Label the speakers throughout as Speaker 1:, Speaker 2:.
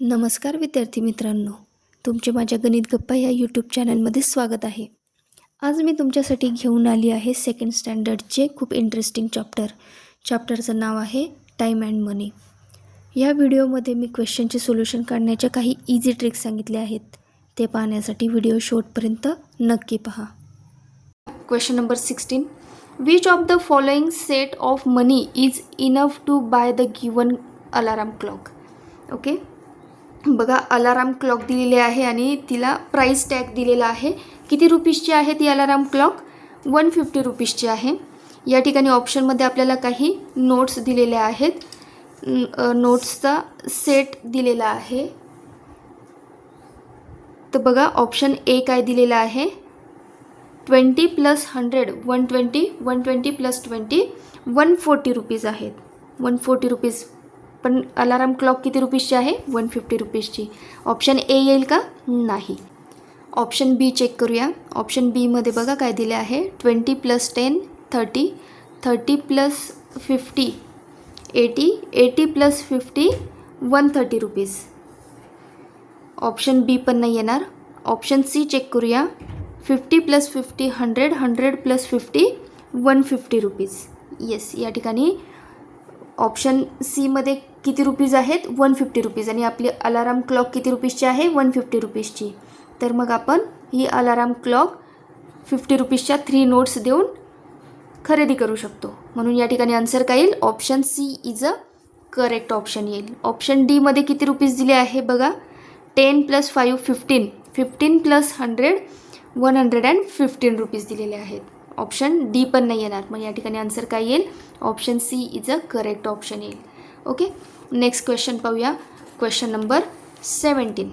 Speaker 1: नमस्कार विद्यार्थी मित्रांनो तुमचे माझ्या गणित गप्पा या यूट्यूब चॅनलमध्ये स्वागत आहे. आज मी तुमच्यासाठी घेऊन आली आहे सेकंड स्टँडर्डचे खूप इंटरेस्टिंग चॅप्टर चॅप्टरचं नाव आहे टाईम अँड मनी या व्हिडिओमध्ये मी क्वेश्चनचे सोल्युशन काढण्याच्या काही इझी ट्रिक्स सांगितल्या आहेत. ते पाहण्यासाठी व्हिडिओ शेवटपर्यंत नक्की पहा. Question number sixteen which of the following set of money is enough to buy the given alarm clock okay बघा अलाराम क्लॉक दिलेले आहे आणि तिला प्राईस टॅग दिलेला आहे. किती रुपीजची आहे ती अलाराम क्लॉक? वन फिफ्टी रुपीजची आहे. या ठिकाणी ऑप्शनमध्ये आपल्याला काही नोट्स दिलेल्या आहेत. नोट्सचा सेट दिलेला आहे. तर बघा ऑप्शन ए काय दिलेला आहे? Twenty plus hundred one twenty one twenty plus twenty one forty rupees आहेत. वन फोर्टी रुपीज पण अलाराम क्लॉक किती रुपीजची आहे? वन फिफ्टी रुपीजची. ऑप्शन ए येईल का? नाही. ऑप्शन बी चेक करूया. ऑप्शन बीमध्ये बघा काय दिले आहे. Twenty plus ten thirty thirty plus fifty eighty eighty plus fifty one thirty rupees option B पण नाही येणार. ऑप्शन सी चेक करूया. Fifty plus fifty hundred hundred plus fifty one fifty rupees yes या ठिकाणी ऑप्शन सीमध्ये किती rupees आहेत? One fifty rupees आणि आपली अलाराम क्लॉक किती रुपीजची आहे? वन फिफ्टी रुपीजची तर मग आपण ही अलाराम क्लॉक फिफ्टी रुपीजच्या थ्री नोट्स देऊन खरेदी करू शकतो. म्हणून या ठिकाणी आन्सर काय येईल? Option C is a correct option येईल. ऑप्शन डीमध्ये किती रुपीज दिले आहे बघा? Ten plus five fifteen fifteen plus hundred one hundred and fifteen rupees दिलेले आहेत. ऑप्शन डी पण नाही येणार. मग या ठिकाणी आन्सर काय येईल? Option C is a correct option येईल. ओके नेक्स्ट क्वेश्चन पाहूया. Question number seventeen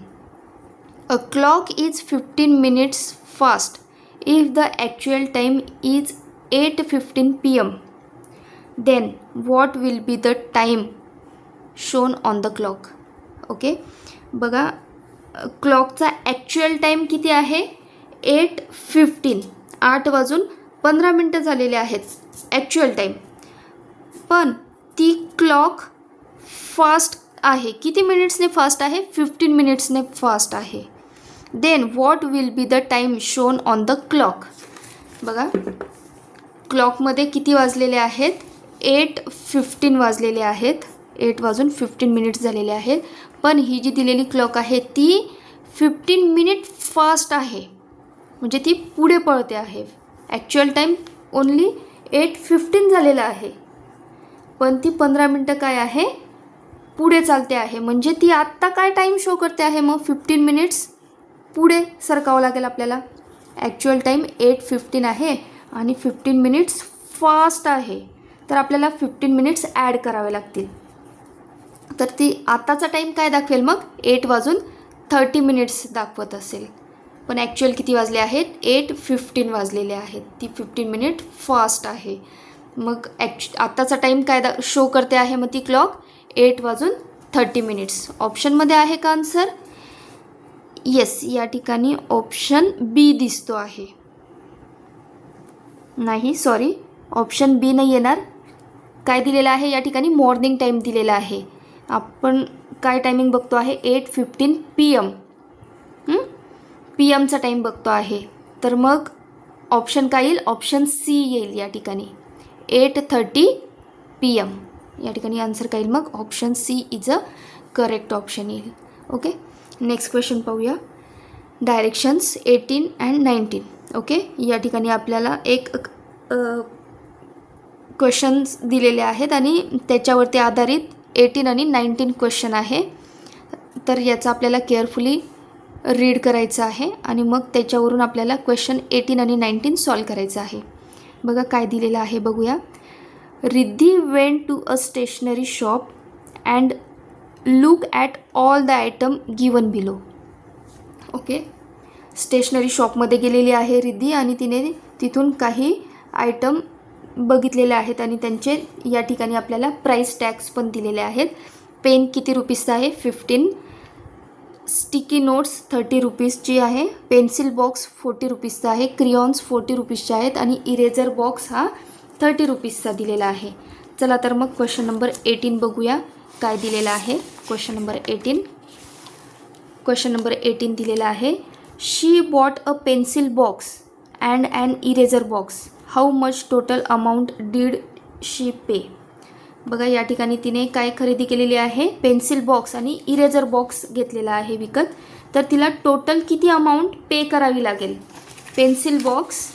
Speaker 1: a clock is fifteen minutes fast if the actual time is eight fifteen P M then what will be the time shown on the clock okay बघा क्लॉकचा actual time किती आहे? Eight fifteen आठ वाजून पंधरा मिनटं झालेले आहेत. ॲक्च्युअल टाईम पण ती क्लॉक फास्ट आहे. किती मिनिट्सने फास्ट आहे? फिफ्टीन मिनिट्सने फास्ट आहे. Then what will be the time shown on the clock? बघा. क्लॉकमध्ये किती वाजलेले आहेत? एट फिफ्टीन वाजलेले आहेत. एट वाजून फिफ्टीन मिनिट्स झालेले आहेत. पण ही जी दिलेली क्लॉक आहे ती फिफ्टीन मिनिट फास्ट आहे. म्हणजे ती पुढे पळते आहे. Actual time only eight fifteen झालेला आहे. पण ती पंधरा मिनटं काय आहे? पुढे चालते आहे. म्हणजे ती आत्ता काय टाईम शो करते आहे मग? फिफ्टीन मिनिट्स पुढे सरकावं लागेल आपल्याला. ॲक्च्युअल टाईम एट फिफ्टीन आहे आणि फिफ्टीन मिनिट्स फास्ट आहे. तर आपल्याला फिफ्टीन मिनिट्स ॲड करावे लागतील. तर ती आत्ताचा टाईम काय दाखवेल मग? एट वाजून थर्टी मिनिट्स दाखवत असेल. पण ॲक्च्युअल किती वाजले आहेत? एट फिफ्टीन वाजलेले आहेत. ती फिफ्टीन मिनिट फास्ट आहे. मग ॲक्च आत्ताचा टाईम काय दा शो करते आहे मग ती क्लॉक एट वाजून थर्टी मिनिट्स. ऑप्शनमध्ये आहे का आन्सर येस या ठिकाणी ऑप्शन बी दिसतो आहे. नाही सॉरी ऑप्शन बी नाही येणार. काय दिलेलं आहे? या ठिकाणी मॉर्निंग टाईम दिलेला आहे. आपण काय टायमिंग बघतो आहे? Eight fifteen P M P एमचा time बघतो आहे. तर मग ऑप्शन काय येईल? ऑप्शन सी येईल या ठिकाणी. एट थर्टी पी एम या ठिकाणी आन्सर काय येईल मग option C is a correct option येईल. ओके नेक्स्ट क्वेश्चन पाहूया. Directions eighteen and nineteen okay या ठिकाणी आपल्याला एक क्वेश्चन्स दिलेले आहेत आणि त्याच्यावरती आधारित एटीन आणि नाईन्टीन क्वेश्चन आहे. तर याचा आपल्याला केअरफुली रीड करायचं आहे आणि मग त्याच्यावरून आपल्याला क्वेश्चन एटीन आणि नाईन्टीन सॉल्व करायचं आहे. बघा काय दिलेलं आहे बघूया. Riddhi went to a stationery shop and look at all the item given below okay stationery शॉपमध्ये गेलेली आहे रिद्धी आणि तिने तिथून काही आयटम बघितलेले आहेत आणि त्यांचे या ठिकाणी आपल्याला प्राईस टॅक्स पण दिलेले आहेत. पेन किती रुपीजचा आहे? फिफ्टीन स्टिकी नोट्स थर्टी रुपीजची आहे. पेन्सिल बॉक्स फोर्टी रुपीजचा आहे. क्रियॉन्स फोर्टी रुपीजचे आहेत आणि इरेझर बॉक्स हा थर्टी रुपीजचा दिलेला आहे. चला तर मग क्वेश्चन नंबर एटीन बघूया. काय दिलेलं आहे? Question number eighteen question number eighteen दिलेला आहे. She bought a pencil box and and eraser box how much total amount did she pay बघा या ठिकाणी तिने काय खरेदी केलेली आहे? पेन्सिल बॉक्स आणि इरेझर बॉक्स घेतलेला आहे विकत. तर तिला टोटल किती अमाऊंट पे करावी लागेल? पेन्सिल बॉक्स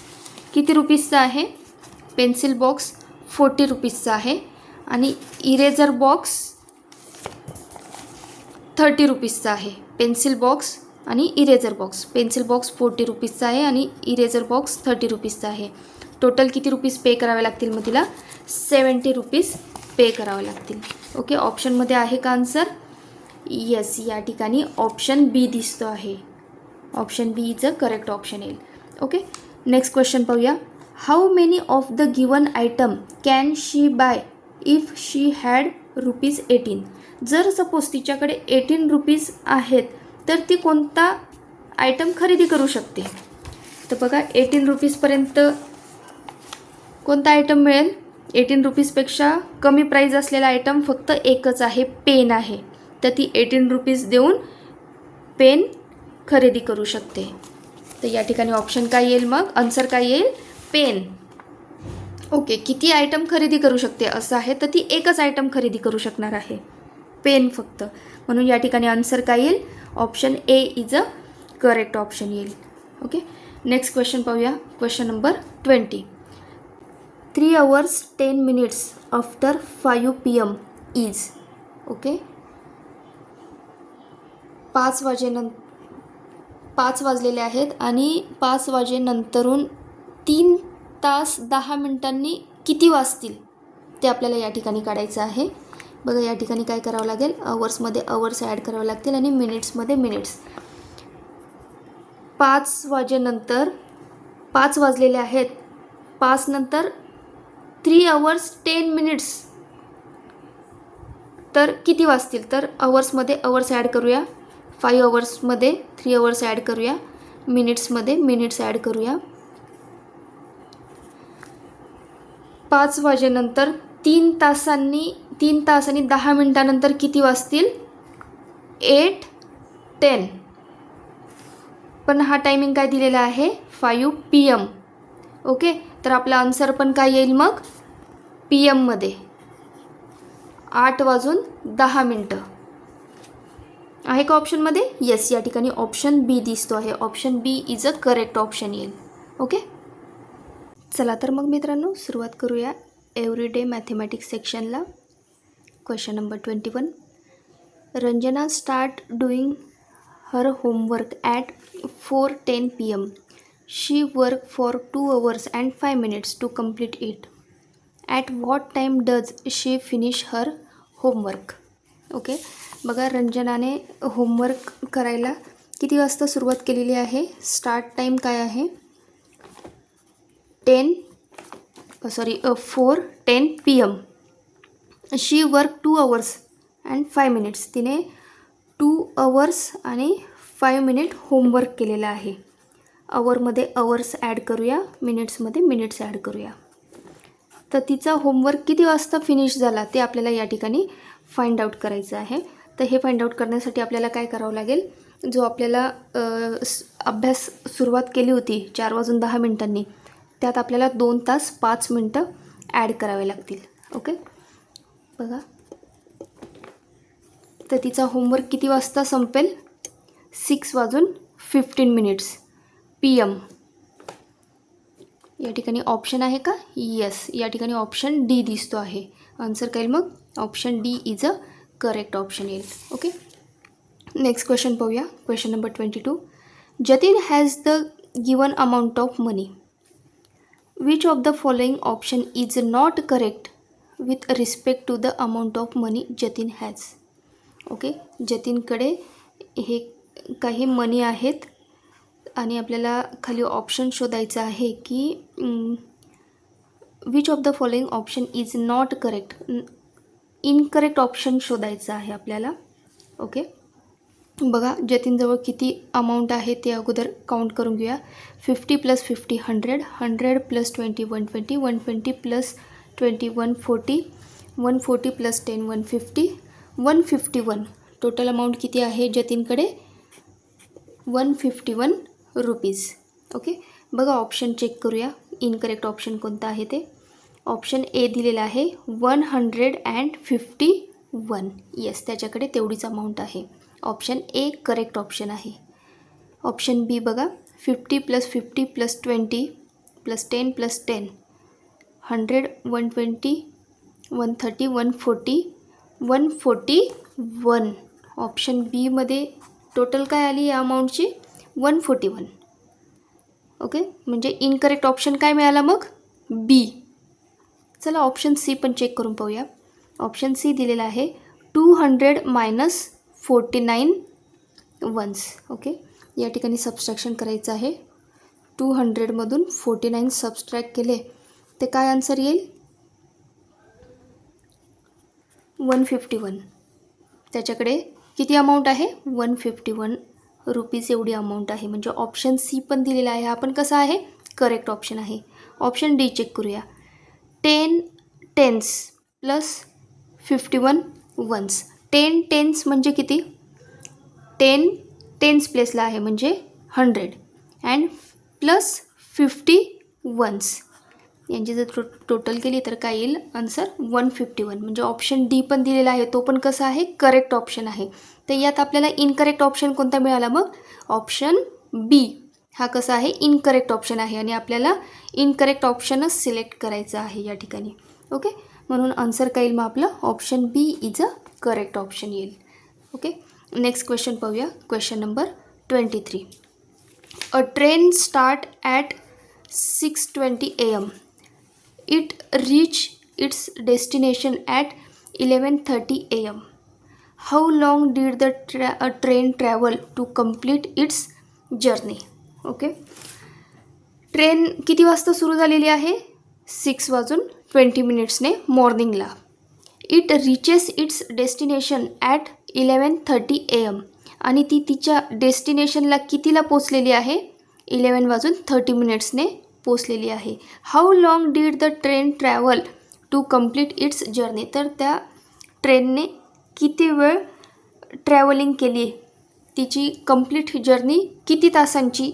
Speaker 1: किती रुपीजचा आहे? पेन्सिल बॉक्स फोर्टी रुपीजचा आहे. आणि इरेझर बॉक्स थर्टी रुपीजचा आहे. पेन्सिल बॉक्स आणि eraser box. Pencil box forty रुपीजचा आहे आणि इरेझर बॉक्स थर्टी रुपीजचा आहे. टोटल किती रुपीज पे करावे लागतील मग तिला? सेवन्टी रुपीज पे करावे लागतील. ओके ऑप्शनमध्ये आहे का आन्सर? येस या ठिकाणी ऑप्शन बी दिसतो आहे. Option B is a correct option येईल. ओके नेक्स्ट क्वेश्चन पाहूया. How many of the given item can she buy if she had rupees eighteen जर सपोज तिच्याकडे एटीन रुपीज आहेत तर ती कोणता आयटम खरेदी करू शकते? तर बघा एटीन रुपीजपर्यंत कोणता आयटम मिळेल? एटीन रुपीजपेक्षा कमी प्राईज असलेला आयटम फक्त एकच आहे पेन आहे. तर ती एटीन रुपीज देऊन पेन खरेदी करू शकते. तर या ठिकाणी ऑप्शन काय येईल मग? आन्सर काय येईल? पेन. ओके किती आयटम खरेदी करू शकते असं आहे तर ती एकच आयटम खरेदी करू शकणार आहे. पेन फक्त. म्हणून या ठिकाणी आन्सर काय येईल? Option A is a correct option येईल. ओके नेक्स्ट क्वेश्चन पाहूया. Question number twenty three hours ten minutes after five P M is okay पाच वाजेनं पाच वाजलेले आहेत आणि पाच वाजेनंतरून तीन तास दहा मिनटांनी किती वाजतील ते आपल्याला या ठिकाणी काढायचं आहे. बघा या ठिकाणी काय करावं लागेल? अवर्समध्ये अवर्स ॲड करावे लागतील आणि मिनिट्समध्ये मिनिट्स. पाच वाजेनंतर पाच वाजलेले आहेत. पाच नंतर थ्री अवर्स टेन मिनिट्स तर किती वाजतील? तर अवर्समध्ये अवर्स ॲड करूया. फाईव्ह अवर्समध्ये थ्री अवर्स ॲड करूया. मिनिट्समध्ये मिनिट्स ॲड करूया. पाच वाजेनंतर तीन तासांनी तीन तास आणि दहा मिनटानंतर किती वाजतील? Eight ten. पण हा टायमिंग काय दिलेला आहे? फायू पी एम ओके तर आपला आन्सर पण काय येईल मग? पी एममध्ये आठ वाजून दहा मिनटं. आहे का ऑप्शनमध्ये येस या ठिकाणी ऑप्शन बी दिसतो आहे. Option B is a correct option येईल. ओके चला तर मग मित्रांनो सुरुवात करूया everyday day सेक्शनला. Question number twenty one Ranjana start doing her homework at four ten P M she work for two hours and five minutes to complete it at what time does she finish her homework okay बघा रंजनाने homework करायला किती वाजता सुरुवात केलेली आहे? Start time काय आहे? Ten sorry four ten P M she work two hours and five minutes तिने टू अवर्स आणि फाय मिनिट होमवर्क केलेलं आहे. अवरमध्ये अवर्स ॲड करूया मिनिट्समध्ये मिनिट्स ॲड करूया. तर तिचा होमवर्क किती वाजता फिनिश झाला ते आपल्याला या ठिकाणी फाइंड आऊट करायचं आहे. तर हे फाइंड आऊट करण्यासाठी आपल्याला काय करावं लागेल? जो आपल्याला अभ्यास सुरुवात केली होती चार वाजून दहा मिनटांनी त्यात आपल्याला दोन तास पाच मिनटं ॲड करावे लागतील. ओके? बघा. तर तिचा होमवर्क किती वाजता संपेल? सिक्स वाजून फिफ्टीन मिनिट्स. P M. या ठिकाणी ऑप्शन आहे का? येस. या ठिकाणी ऑप्शन डी दिसतो आहे. आन्सर काय मग? Option D is a correct option येईल. ओके? नेक्स्ट क्वेश्चन पाहूया. Question number twenty two. Jatin has the given amount of money. Which of the following option is not correct with respect to the amount of money Jatin has okay जतीनकडे हे काही मनी आहेत आणि आपल्याला खाली option शोधायचं आहे की which of the following option is not correct incorrect option शोधायचं आहे आपल्याला. ओके बघा जतीनजवळ किती अमाऊंट आहे ते अगोदर काउंट करून घेऊया. Fifty plus fifty hundred hundred plus twenty one twenty one twenty plus twenty one forty one forty plus ten one fifty one fifty one total amount किती आहे जतीनकडे? One fifty one rupees okay बघा option check करूया. Incorrect option कोणतं आहे ते? Option A दिलेलं आहे one hundred and fifty one yes त्याच्याकडे तेवढीच अमाऊंट आहे. ऑप्शन ए करेक्ट ऑप्शन आहे. ऑप्शन बी बघा fifty plus fifty plus twenty plus ten plus ten hundred one twenty one thirty one forty one forty one. Option बीमध्ये total काय आली या अमाऊंटची वन फोर्टी वन. ओके म्हणजे incorrect option काय मिळाला मग? बी चला ऑप्शन सी पण चेक करून पाहूया. ऑप्शन सी दिलेला आहे two hundred minus forty nine ones okay? या ठिकाणी सबस्ट्रॅक्शन करायचं आहे. टू हंड्रेडमधून फोर्टी नाईन सबस्ट्रॅक्ट केले ते काय आन्सर येईल? One fifty one. त्याच्याकडे किती अमाऊंट आहे? वन फिफ्टी वन रुपीज एवढी अमाऊंट आहे. म्हणजे ऑप्शन सी पण दिलेला आहे. हा कसा आहे? करेक्ट ऑप्शन आहे. ऑप्शन डी चेक करूया. Ten tens plus fifty one ones ten tens म्हणजे किती? टेन टेन्स प्लेसला आहे म्हणजे hundred. And plus fifty ones. यांची जर टो टोटल केली तर काय येईल? Answer one fifty one. म्हणजे ऑप्शन डी पण दिलेला आहे तो पण कसा आहे? करेक्ट ऑप्शन आहे. तर यात आपल्याला इनकरेक्ट ऑप्शन कोणता मिळाला मग? Option B. हा कसा आहे? इनकरेक्ट ऑप्शन आहे. आणि आपल्याला इनकरेक्ट ऑप्शनच सिलेक्ट करायचं आहे या ठिकाणी. ओके? म्हणून आन्सर काय येईल मग आपलं? Option B is a correct option येईल. ओके नेक्स्ट क्वेश्चन पाहूया. Question number twenty three a train start at six twenty A M it reach its destination at 11:30 am how long did the ट्रॅ a train travel to complete its journey okay train किती वाजता सुरू झालेली आहे? Six वाजून twenty मिनिट्सने मॉर्निंगला it reaches its destination at eleven thirty A M आणि ती तिच्या डेस्टिनेशनला कितीला पोचलेली आहे? इलेवन वाजून थर्टी मिनिट्सने पोचलेली आहे. How long did the train travel to complete its journey तर त्या ट्रेनने किती वेळ ट्रॅव्हलिंग केली? तिची कंप्लीट जर्नी किती तासांची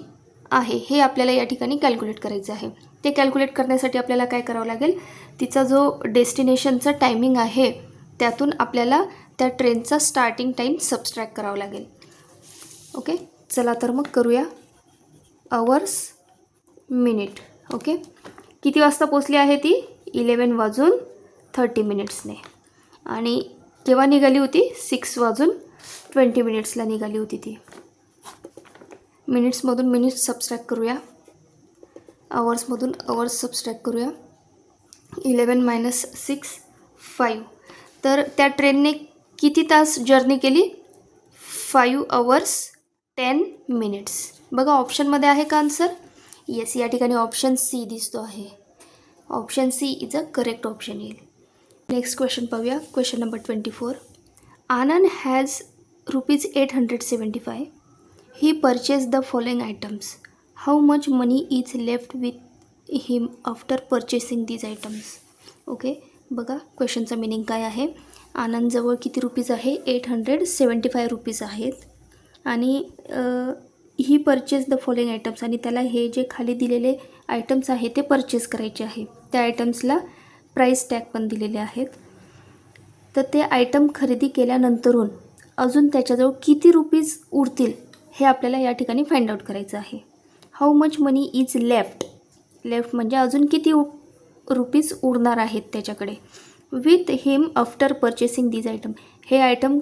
Speaker 1: आहे? हे आपल्याला या ठिकाणी कॅल्क्युलेट करायचं आहे. ते कॅल्क्युलेट करण्यासाठी आपल्याला काय करावं लागेल? तिचा जो डेस्टिनेशनचा टायमिंग आहे त्यातून आपल्याला त्या ट्रेनचा स्टार्टिंग टाईम सबस्ट्रॅक्ट करावं लागेल. ओके चला तर मग करूया अवर्स मिनिट ओके किती वाजता पोचली आहे ती? इलेवन वाजून थर्टी मिनिट्सने आणि केव्हा निघाली होती? सिक्स वाजून ट्वेंटी मिनिट्सला निघाली होती ती. मिनिट्समधून मिनिट्स सबस्ट्रॅक्ट करूया. आवर्समधून आवर्स सबस्ट्रॅक्ट करूया. इलेवन मायनस सिक्स फाईव्ह तर त्या ट्रेनने किती तास जर्नी केली? फाईव्ह अवर्स टेन मिनिट्स बघा ऑप्शनमध्ये आहे का आन्सर येस या ठिकाणी ऑप्शन सी दिसतो आहे. Option C is a correct option येईल. नेक्स्ट क्वेश्चन पाहूया. Question number twenty four Anand has rupees eight hundred seventy five he purchase the following items how much money is left with him after purchasing these items okay बघा क्वेश्चनचं meaning काय आहे? आनंदजवळ किती rupees आहे? Eight hundred seventy five rupees आहेत. आणि he purchase the following items आणि त्याला हे जे खाली दिलेले आयटम्स आहे ते परचेस करायचे आहे. त्या आयटम्सला प्राईस टॅग पण दिलेले आहेत. तर ते आयटम खरेदी केल्यानंतरून अजून त्याच्याजवळ किती रुपीज उरतील हे आपल्याला या ठिकाणी फाइंड आउट करायचं आहे. How much money is left left म्हणजे अजून किती उ रुपीज उरणार आहेत त्याच्याकडे. With him after purchasing these item हे आयटम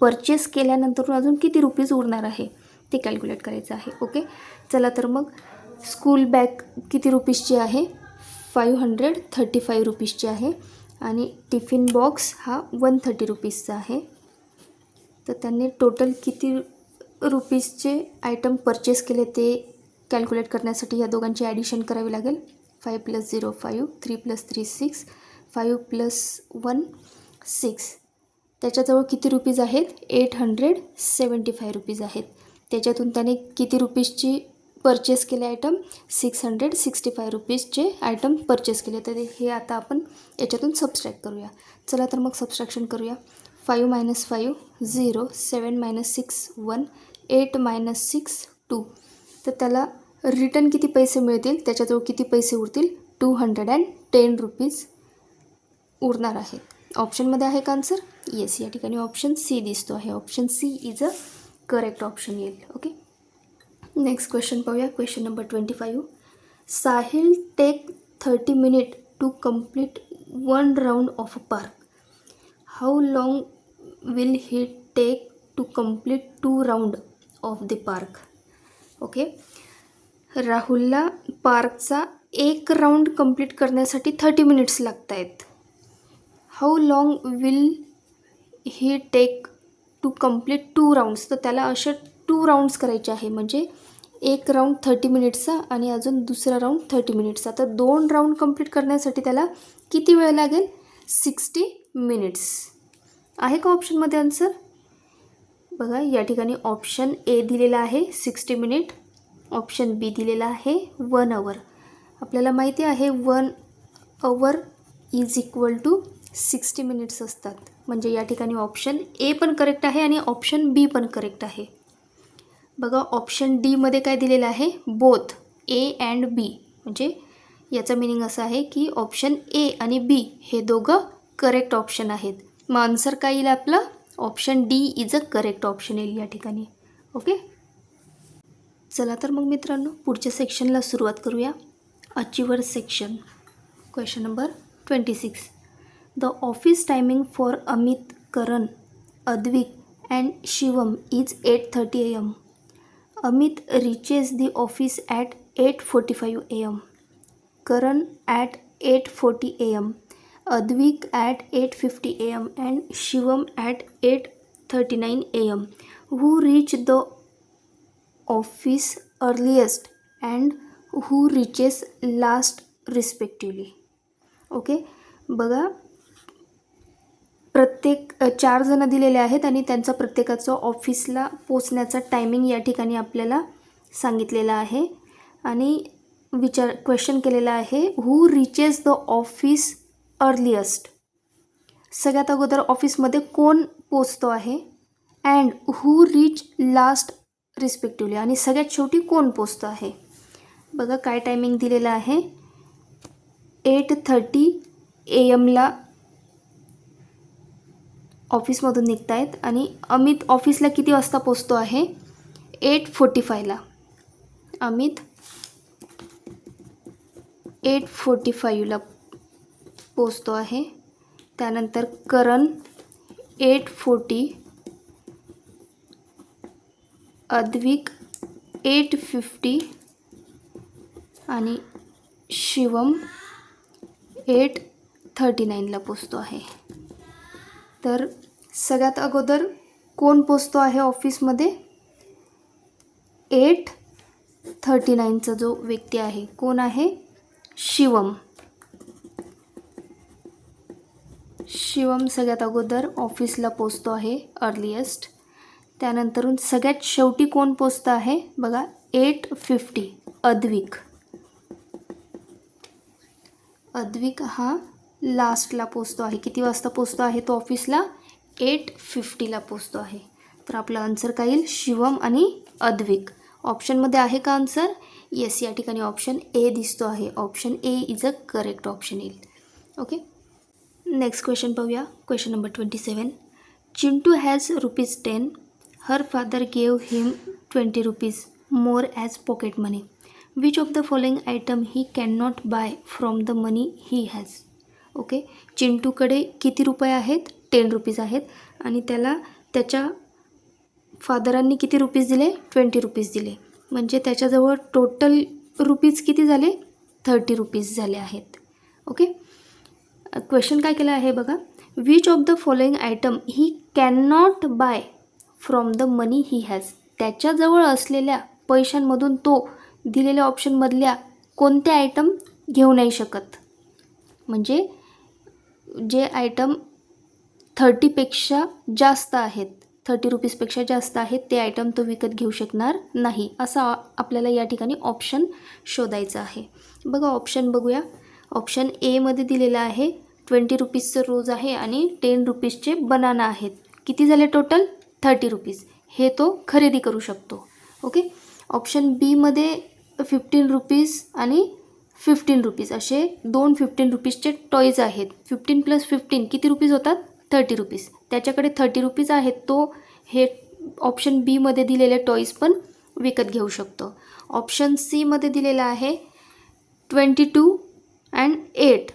Speaker 1: परचेस केल्यानंतर अजून किती रुपीज उरणार आहे? ते कॅल्क्युलेट करायचं आहे ओके चला तर मग स्कूल बॅग किती रुपीजची आहे? फाईव्ह हंड्रेड थर्टी फाईव्ह रुपीजची आहे. आणि टिफिन बॉक्स हा वन थर्टी रुपीजचा आहे. तर त्यांनी टोटल किती रुपीजचे आयटम परचेस केले ते कॅल्क्युलेट करण्यासाठी या दोघांची ॲडिशन करावी लागेल. Five plus zero five three plus three six five plus one six त्याच्याजवळ किती रुपीज आहेत? Eight hundred seventy five rupees आहेत. त्याच्यातून त्याने किती रुपीजची परचेस केले item six hundred sixty five रुपीजचे item purchase केले. तर हे आता आपण याच्यातून सबस्ट्रॅक्ट करूया. चला तर मग सबस्ट्रॅक्शन करूया. Five minus five zero seven minus six one eight minus six two तर त्याला रिटर्न किती पैसे मिळतील त्याच्याजवळ किती पैसे उरतील two hundred and ten rupees उरणार आहेत ऑप्शनमध्ये आहे का आन्सर येस या ठिकाणी ऑप्शन सी दिसतो आहे. Option C is a correct option येईल. ओके नेक्स्ट क्वेश्चन पाहूया. Question number twenty five Sahil take thirty minute to complete one round of a park how long will he take to complete two round of the park okay राहुलला पार्कचा एक round complete करण्यासाठी thirty minutes लागत आहेत how long will he take to complete two rounds तर त्याला असे to rounds करायचे आहे. म्हणजे एक राऊंड थर्टी मिनिट्सचा आणि अजून दुसरा राऊंड थर्टी मिनिट्सचा तर दोन राऊंड कंप्लीट करण्यासाठी त्याला किती वेळ लागेल? सिक्स्टी मिनिट्स आहे का ऑप्शनमध्ये आन्सर बघा या ठिकाणी ऑप्शन ए दिलेला आहे सिक्स्टी मिनिट ऑप्शन बी दिलेला आहे वन अवर आपल्याला माहिती आहे one hour is equal to sixty minutes असतात. म्हणजे या ठिकाणी ऑप्शन ए पण करेक्ट आहे आणि ऑप्शन बी पण करेक्ट आहे. बघा ऑप्शन डीमध्ये काय दिलेलं आहे? बोथ ए अँड बी म्हणजे याचं मिनिंग असं आहे की ऑप्शन ए आणि बी हे दोघं करेक्ट ऑप्शन आहेत. मग आन्सर काय येईल आपलं? Option D is a correct option येईल या ठिकाणी. ओके चला तर मग मित्रांनो पुढच्या सेक्शनला सुरुवात करूया achiever section question number twenty six the office timing for Amit Karan Advik and Shivam is eight thirty A M Amit reaches the office at eight forty five A M Karan at eight forty A 8:45 a.m. Karan at 8:40 a.m. Advik at 8:50 a.m. and Shivam at 8:39 a.m. Who reached the office earliest and who reaches last respectively okay? बघा. प्रत्येक चार जणं दिलेले आहेत आणि त्यांचा प्रत्येकाचं ऑफिसला पोचण्याचा टायमिंग या ठिकाणी आपल्याला सांगितलेला आहे. आणि विचार क्वेश्चन केलेला आहे who reaches the office earliest सगळ्यात अगोदर ऑफिसमध्ये कोण पोचतो आहे? And who reach last respectively आणि सगळ्यात शेवटी कोण पोचतो आहे? बघा काय टायमिंग दिलेलं आहे. एट थर्टी ए एमला ऑफिसमधून निघत आहेत आणि अमित ऑफिसला किती वाजता पोचतो आहे? एट फोर्टी फायला अमित एट फोर्टी फाईव्हला पोचतो आहे. त्यानंतर Karan eight forty Advik eight fifty आणि शिवम एट थर्टी नाईनला पोचतो आहे. तर सगळ्यात अगोदर कोण पोचतो आहे ऑफिसमध्ये? एट थर्टी नाईनचा जो व्यक्ती आहे कोण आहे? शिवम. शिवम सगळ्यात अगोदर ऑफिसला पोचतो आहे अर्लिएस्ट त्यानंतरून सगळ्यात शेवटी कोण पोचतं आहे? बघा एट फिफ्टी अद्विक. अद्विक हा लास्टला पोचतो आहे. किती वाजता पोचतो आहे तो ऑफिसला एट फिफ्टीला पोचतो आहे. तर आपला आन्सर काय येईल? शिवम आणि अद्विक. ऑप्शनमध्ये आहे का आन्सर येस या ठिकाणी ऑप्शन ए दिसतो आहे. Option A is a correct option येईल. ओके नेक्स्ट क्वेश्चन पाहूया. Question number twenty seven Chintu has rupees ten her father gave him twenty rupees more as pocket money. Which of the following item he can not buy from the money he has. Okay? चिंटूकडे किती रुपये आहेत? Ten rupees आहेत. आणि त्याला त्याच्या फादरांनी किती rupees दिले? Twenty rupees दिले. म्हणजे त्याच्याजवळ टोटल रुपीज किती झाले? थर्टी रुपीज झाले आहेत. ओके? क्वेश्चन काय केलं आहे बघा? Which of the following item he can not buy from the money he has त्याच्याजवळ असलेल्या पैशांमधून तो दिलेल्या ऑप्शनमधल्या कोणत्या आयटम घेऊ नाही शकत? म्हणजे जे आयटम थर्टीपेक्षा जास्त आहेत थर्टी रुपीजपेक्षा जास्त आहेत ते आयटम तो विकत घेऊ शकणार नाही असा आपल्याला या ठिकाणी ऑप्शन शोधायचा आहे. बघा ऑप्शन बघूया. ऑप्शन एमध्ये दिलेला आहे ट्वेंटी रुपीजचं रोज आहे आणि टेन रुपीजचे बनाना आहेत. किती झाले टोटल थर्टी रुपीज हे तो खरेदी करू शकतो. ओके ऑप्शन बीमध्ये फिफ्टीन रुपीज आणि फिफ्टीन रुपीज असे दोन फिफ्टीन रुपीजचे टॉईज आहेत. फिफ्टीन प्लस फिफ्टीन किती रुपीज होतात? थर्टी रुपीज त्याच्याकडे थर्टी रुपीज आहेत. तो हे ऑप्शन बीमध्ये दिलेले टॉईज पण विकत घेऊ शकतो. ऑप्शन सीमध्ये दिलेला आहे ट्वेंटी टू अँड एट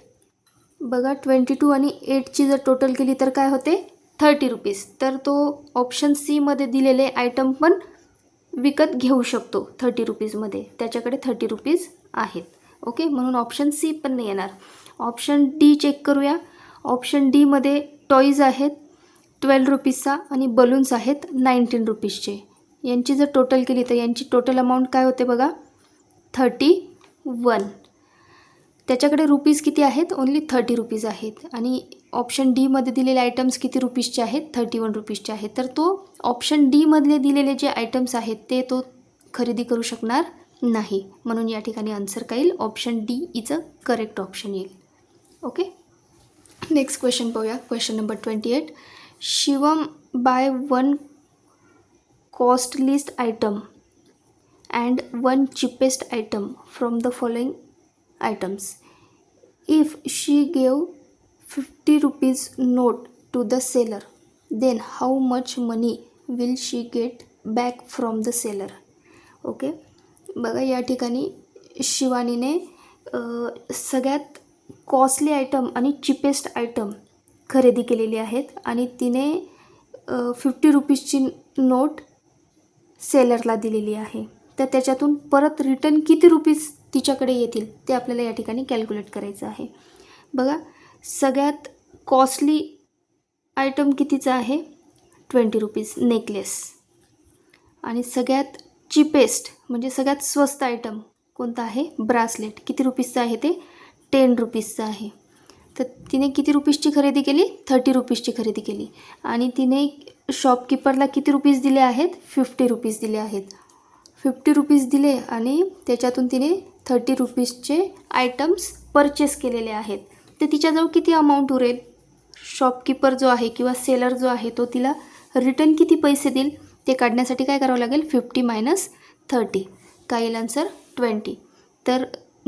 Speaker 1: बघा ट्वेंटी टू आणि एटची जर टोटल केली तर काय होते? Thirty rupees. तर तो ऑप्शन सीमध्ये दिलेले आयटम पण विकत घेऊ शकतो थर्टी रुपीजमध्ये त्याच्याकडे थर्टी रुपीज आहेत. ओके म्हणून ऑप्शन सी पण नाही येणार. ऑप्शन डी चेक करूया. ऑप्शन डीमध्ये टॉईज आहेत ट्वेल्व रुपीजचा आणि बलून्स आहेत नाईन्टीन रुपीजचे यांची जर टोटल केली तर यांची टोटल अमाऊंट काय होते बघा? थर्टी वन त्याच्याकडे रुपीज किती आहेत? ओन्ली थर्टी रुपीज आहेत. आणि ऑप्शन डीमध्ये दिलेले आयटम्स किती रुपीजचे आहेत? थर्टी वन रुपीजचे आहेत. तर तो ऑप्शन डीमधले दिलेले जे आयटम्स आहेत ते तो खरेदी करू शकणार नाही. म्हणून या ठिकाणी आन्सर काय येईल option D is a correct option येईल. ओके नेक्स्ट क्वेश्चन पाहूया. Question number twenty eight Shivam buy one costliest item and one cheapest item from the following items. If she gave 50 rupees note to the seller, then how much money will she get back from the seller? Okay बघा या ठिकाणी शिवानीने सगळ्यात costly item आणि cheapest item खरेदी केलेली आहेत आणि तिने फिफ्टी रुपीजची नोट सेलरला दिलेली आहे तर त्याच्यातून परत रिटर्न किती रुपीज तिच्याकडे येतील ते आपल्याला या ठिकाणी कॅल्क्युलेट करायचं आहे. बघा सगळ्यात कॉस्टली आयटम कितीचा आहे? ट्वेंटी रुपीज नेकलेस आणि सगळ्यात चिपेस्ट म्हणजे सगळ्यात स्वस्त आयटम कोणता आहे? ब्रासलेट किती रुपीजचं आहे ते? टेन रुपीजचं आहे. तर तिने किती रुपीजची खरेदी केली? थर्टी रुपीजची खरेदी केली. आणि तिने शॉपकीपरला किती रुपीज दिले आहेत? फिफ्टी रुपीज दिले आहेत. फिफ्टी रुपीज दिले आणि त्याच्यातून तिने थर्टी रुपीजचे आयटम्स परचेस केलेले आहेत. तर तिच्याजवळ किती अमाऊंट उरेल? शॉपकीपर जो आहे किंवा सेलर जो आहे तो तिला रिटर्न किती पैसे देईल? ते काढण्यासाठी काय करावं लागेल? फिफ्टी मायनस थर्टी काय येईल आन्सर ट्वेंटी तर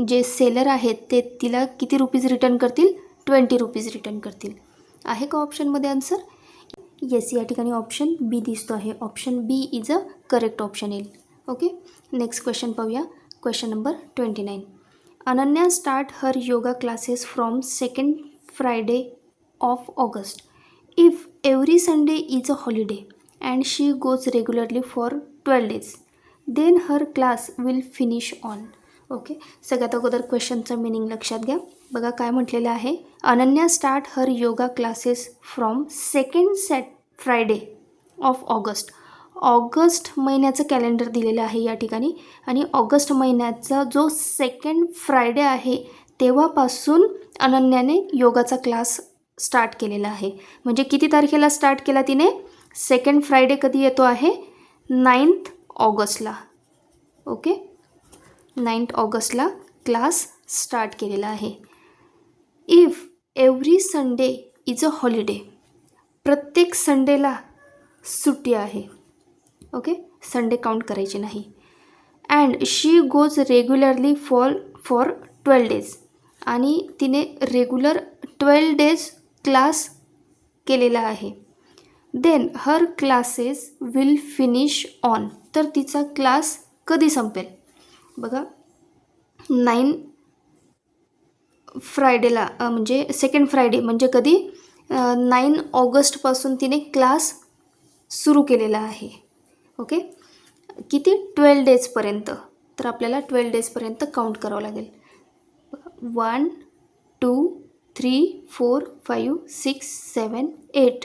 Speaker 1: जे सेलर आहेत ते तिला किती रुपीज रिटर्न करतील? ट्वेंटी रुपीज रिटर्न करतील. आहे का ऑप्शनमध्ये आन्सर येस या ठिकाणी ऑप्शन बी दिसतो आहे. Option B is a correct option येईल. ओके नेक्स्ट क्वेश्चन पाहूया. Question number twenty nine Ananya start her yoga classes from second Friday of August if every Sunday is a holiday and she goes regularly for twelve days then her class will finish on okay सगळ्यात अगोदर क्वेश्चनचं meaning लक्षात घ्या. बघा काय म्हटलेलं आहे. Ananya start her yoga classes from second sat Friday of August August महिन्याचं calendar दिलेलं आहे या ठिकाणी. आणि ऑगस्ट महिन्याचा जो सेकंड फ्रायडे आहे तेव्हापासून अनन्याने योगाचा क्लास स्टार्ट केलेला आहे. म्हणजे किती तारखेला स्टार्ट केला तिने? सेकंड फ्रायडे कधी येतो आहे? नाईन्थ ऑगस्टला. ओके नाईन्थ ऑगस्टला क्लास स्टार्ट केलेला आहे. If every Sunday is a holiday प्रत्येक संडेला सुट्टी आहे. ओके? संडे काउंट करायचे नाही. And she goes regularly fall for twelve days आणि तिने रेग्युलर ट्वेल्व डेज क्लास केलेला आहे. Then her classes will finish on तर तिचा क्लास कधी संपेल? बघा. नाईन फ्रायडेला म्हणजे सेकंड फ्रायडे म्हणजे कधी? नाईन ऑगस्टपासून तिने क्लास सुरू केलेला आहे. ओके? किती? ट्वेल्व डेजपर्यंत तर आपल्याला ट्वेल्व डेजपर्यंत काउंट करावं लागेल. One two three four five six seven eight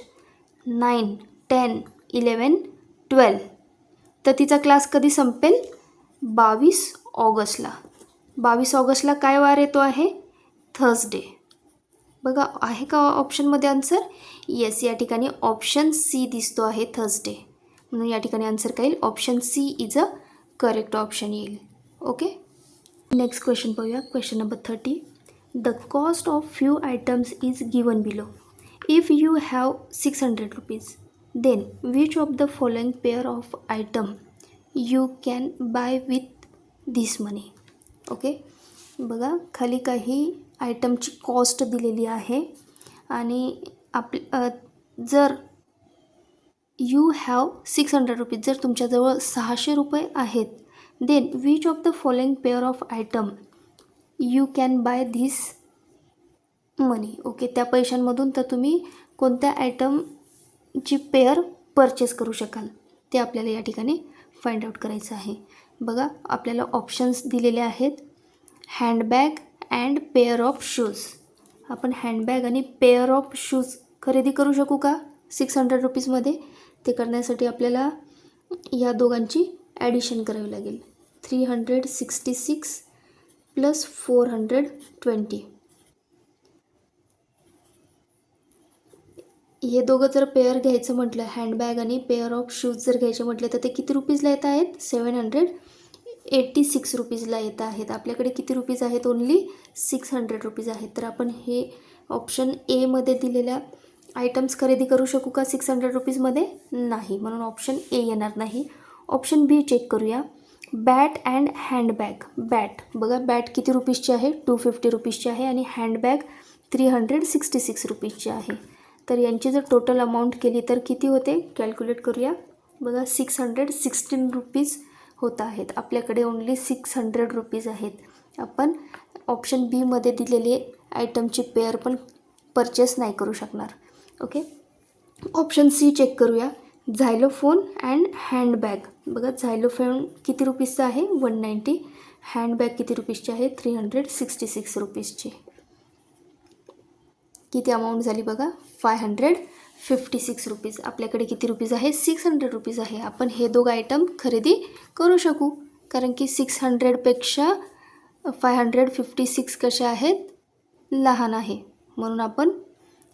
Speaker 1: nine ten eleven twelve. तर तिचा क्लास कधी संपेल? बावीस ऑगस्टला. बावीस ऑगस्टला काय वार येतो आहे? थर्सडे. बघा आहे का ऑप्शनमध्ये आन्सर येस या ठिकाणी ऑप्शन सी दिसतो आहे थर्सडे. म्हणून या ठिकाणी आन्सर काय येईल? Option C is a correct option येईल. ओके नेक्स्ट क्वेश्चन पाहूया. Question number thirty the cost of few items is given below if you have six hundred rupees then which of the following pair of item you can buy with this money okay बघा खाली काही आयटमची cost दिलेली आहे. आणि आप जर you have six hundred rupees जर तुमच्याजवळ सहाशे रुपये आहेत. Then which of the following pair of item you can buy this money okay त्या पैशांमधून तर तुम्ही कोणत्या आयटमची पेअर परचेस करू शकाल? ते आपल्याला या ठिकाणी फाइंड आउट करायचं आहे. बघा आपल्याला ऑप्शन्स दिलेले आहेत. Handbag and pair of shoes आपण हँडबॅग आणि पेअर ऑफ शूज खरेदी करू शकू का? सिक्स हंड्रेड रुपीजमध्ये ते करण्यासाठी आपल्याला या दोघांची ॲडिशन करावी लागेल. Three hundred sixty six plus four hundred twenty हे दोघं जर पेअर घ्यायचं म्हटलं हँडबॅग आणि पेअर ऑफ शूज जर घ्यायचे म्हटलं तर ते किती रुपीजला येत आहेत? सेवन हंड्रेड एट्टी सिक्स रुपीजला येत आहेत. आपल्याकडे किती रुपीज आहेत? ओन्ली सिक्स हंड्रेड रुपीज आहेत. तर आपण हे ऑप्शन एमध्ये दिलेल्या आयटम्स खरेदी करू शकू का सिक्स हंड्रेड रुपीजमध्ये? नाही. म्हणून ऑप्शन ए येणार नाही. ऑप्शन बी चेक करूया. Bat and handbag. बॅट. बघा बॅट किती रुपीजची आहे? टू फिफ्टी रुपीजची आहे आणि handbag three hundred sixty six रुपीजची आहे. तर यांची जर टोटल अमाऊंट केली तर किती होते? कॅल्क्युलेट करूया. बघा सिक्स हंड्रेड सिक्स्टीन रुपीज होत आहेत. आपल्याकडे ओन्ली सिक्स हंड्रेड रुपीज आहेत. आपण ऑप्शन बीमध्ये दिलेले आयटमची पेअर पण परचेस नाही करू शकणार. ओके? ऑप्शन सी चेक करूया. झायलोफोन अँड हँडबॅग बघा झायलोफोन किती रुपीजचं आहे? वन नाईंटी हँडबॅग किती रुपीजची आहे? थ्री हंड्रेड सिक्स्टी सिक्स रुपीजची. किती अमाऊंट झाली बघा? Five hundred fifty six rupees. आपल्याकडे किती रुपीज आहे? सिक्स हंड्रेड रुपीज आहे. आपण हे दोघं आयटम खरेदी करू शकू. कारण की सिक्स हंड्रेडपेक्षा फाय हंड्रेड फिफ्टी सिक्स कशा आहेत? लहान आहे. म्हणून आपण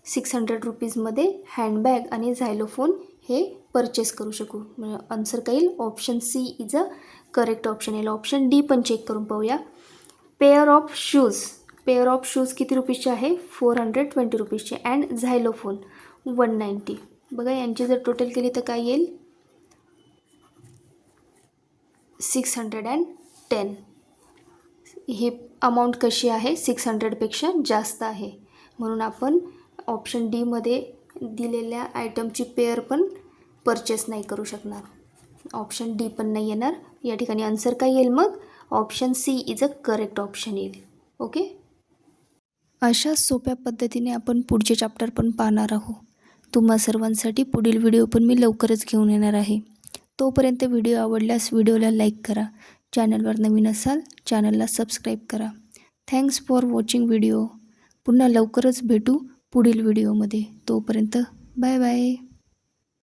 Speaker 1: सिक्स हंड्रेड रुपीजमध्ये हँडबॅग आणि झायलोफोन हे परचेस करू शकू. म्हणजे आन्सर काय येईल? Option C is a correct option येईल ऑप्शन डी पण चेक करून पाहूया. Pair of shoes pair of shoes किती रुपीजचे आहे? फोर हंड्रेड ट्वेंटी रुपीजचे. अँड झायलोफोन वन नाईंटी बघा यांची जर टोटल केली तर काय येईल? सिक्स हंड्रेड अँड टेन ही अमाऊंट कशी आहे? सिक्स हंड्रेडपेक्षा जास्त आहे. म्हणून आपण ऑप्शन डीमध्ये दिलेल्या आयटमची पेअर पण परचेस नाही करू शकणार. ऑप्शन डी पण नाही येणार. या ठिकाणी आन्सर काय येईल मग? Option C is a correct option येईल. ओके अशा सोप्या पद्धतीने आपण पुढचे चॅप्टर पण पाहणार आहोत. तुम्हा सर्वांसाठी पुढील व्हिडिओ पण मी लवकरच घेऊन येणार आहे. तोपर्यंत व्हिडिओ आवडल्यास व्हिडिओला लाईक करा. चॅनलवर नवीन असाल चॅनलला सबस्क्राईब करा. थँक्स फॉर वॉचिंग व्हिडिओ पुन्हा लवकरच भेटू. पुढील व्हिडिओमध्ये. तोपर्यंत बाय बाय.